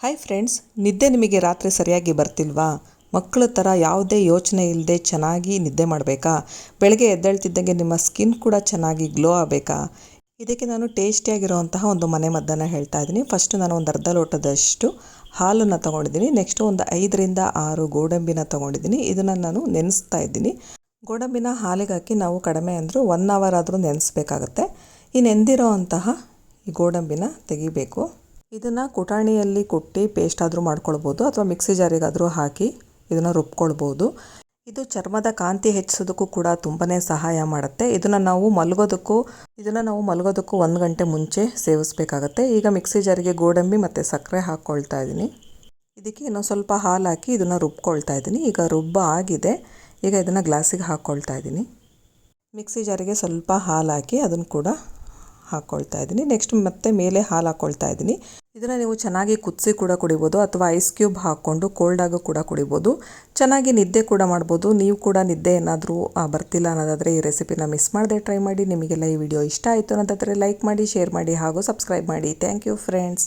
Hi friends ನಿದ್ದೆ ನಿಮಗೆ ರಾತ್ರಿ ಸರಿಯಾಗಿ ಬರ್ತಿಲ್ವಾ? ಮಕ್ಕಳ ಥರ ಯಾವುದೇ ಯೋಚನೆ ಇಲ್ಲದೆ ಚೆನ್ನಾಗಿ ನಿದ್ದೆ ಮಾಡಬೇಕಾ? ಬೆಳಗ್ಗೆ ಎದ್ದೇಳ್ತಿದ್ದಂಗೆ ನಿಮ್ಮ ಸ್ಕಿನ್ ಕೂಡ ಚೆನ್ನಾಗಿ ಗ್ಲೋ ಆಗಬೇಕಾ? ಇದಕ್ಕೆ ನಾನು ಟೇಸ್ಟಿಯಾಗಿರುವಂತಹ ಒಂದು ಮನೆ ಮದ್ದನ್ನು ಹೇಳ್ತಾ ಇದ್ದೀನಿ. ಫಸ್ಟ್ ನಾನು ಒಂದು ಅರ್ಧ ಲೋಟದಷ್ಟು ಹಾಲನ್ನು ತೊಗೊಂಡಿದ್ದೀನಿ. ನೆಕ್ಸ್ಟ್ ಒಂದು ಐದರಿಂದ ಆರು ಗೋಡಂಬಿನ ತೊಗೊಂಡಿದ್ದೀನಿ. ಇದನ್ನು ನಾನು ನೆನೆಸ್ತಾ ಇದ್ದೀನಿ. ಗೋಡಂಬಿನ ಹಾಲಿಗೆ ಹಾಕಿ ನಾವು ಕಡಿಮೆ ಅಂದರೂ ಒನ್ ಅವರ್ ಆದರೂ ನೆನೆಸ್ಬೇಕಾಗತ್ತೆ. ಈ ನೆಂದಿರೋ ಈ ಗೋಡಂಬಿನ ತೆಗಿಬೇಕು. ಇದನ್ನು ಕುಟಾಣಿಯಲ್ಲಿ ಕುಟ್ಟಿ ಪೇಸ್ಟ್ ಆದರೂ ಮಾಡ್ಕೊಳ್ಬೋದು ಅಥವಾ ಮಿಕ್ಸಿ ಜಾರಿಗಾದರೂ ಹಾಕಿ ಇದನ್ನು ರುಬ್ಕೊಳ್ಬೋದು. ಇದು ಚರ್ಮದ ಕಾಂತಿ ಹೆಚ್ಚಿಸೋದಕ್ಕೂ ಕೂಡ ತುಂಬಾ ಸಹಾಯ ಮಾಡುತ್ತೆ. ಇದನ್ನು ನಾವು ಮಲಗೋದಕ್ಕೂ, ಇದನ್ನು ನಾವು ಮಲಗೋದಕ್ಕೂ ಒಂದು ಗಂಟೆ ಮುಂಚೆ ಸೇವಿಸಬೇಕಾಗತ್ತೆ. ಈಗ ಮಿಕ್ಸಿ ಜಾರಿಗೆ ಗೋಡಂಬಿ ಮತ್ತು ಸಕ್ಕರೆ ಹಾಕ್ಕೊಳ್ತಾ ಇದ್ದೀನಿ ಇದಕ್ಕೆ ಇನ್ನೊಂದು ಸ್ವಲ್ಪ ಹಾಲು ಹಾಕಿ ಇದನ್ನು ರುಬ್ಕೊಳ್ತಾ ಇದ್ದೀನಿ ಈಗ ರುಬ್ಬ ಆಗಿದೆ. ಈಗ ಇದನ್ನು ಗ್ಲಾಸಿಗೆ ಹಾಕ್ಕೊಳ್ತಾ ಇದ್ದೀನಿ ಮಿಕ್ಸಿ ಜಾರಿಗೆ ಸ್ವಲ್ಪ ಹಾಲು ಹಾಕಿ ಅದನ್ನು ಕೂಡ ಹಾಕ್ಕೊಳ್ತಾ ಇದ್ದೀನಿ. ನೆಕ್ಸ್ಟ್ ಮತ್ತೆ ಮೇಲೆ ಹಾಲು ಹಾಕ್ಕೊಳ್ತಾ ಇದ್ದೀನಿ. ಇದನ್ನು ನೀವು ಚೆನ್ನಾಗಿ ಕುದಿಸಿ ಕೂಡ ಕುಡಿಬೋದು ಅಥವಾ ಐಸ್ ಕ್ಯೂಬ್ ಹಾಕ್ಕೊಂಡು ಕೋಲ್ಡಾಗೂ ಕೂಡ ಕುಡಿಬೋದು. ಚೆನ್ನಾಗಿ ನಿದ್ದೆ ಕೂಡ ಮಾಡ್ಬೋದು. ನೀವು ಕೂಡ ನಿದ್ದೆ ಏನಾದರೂ ಬರ್ತಿಲ್ಲ ಅನ್ನೋದಾದರೆ ಈ ರೆಸಿಪಿನ ಮಿಸ್ ಮಾಡದೆ ಟ್ರೈ ಮಾಡಿ. ನಿಮಗೆಲ್ಲ ಈ ವಿಡಿಯೋ ಇಷ್ಟ ಆಯಿತು ಅನ್ನೋದಾದರೆ ಲೈಕ್ ಮಾಡಿ ಶೇರ್ ಮಾಡಿ ಹಾಗೂ ಸಬ್ಸ್ಕ್ರೈಬ್ ಮಾಡಿ. Thank you friends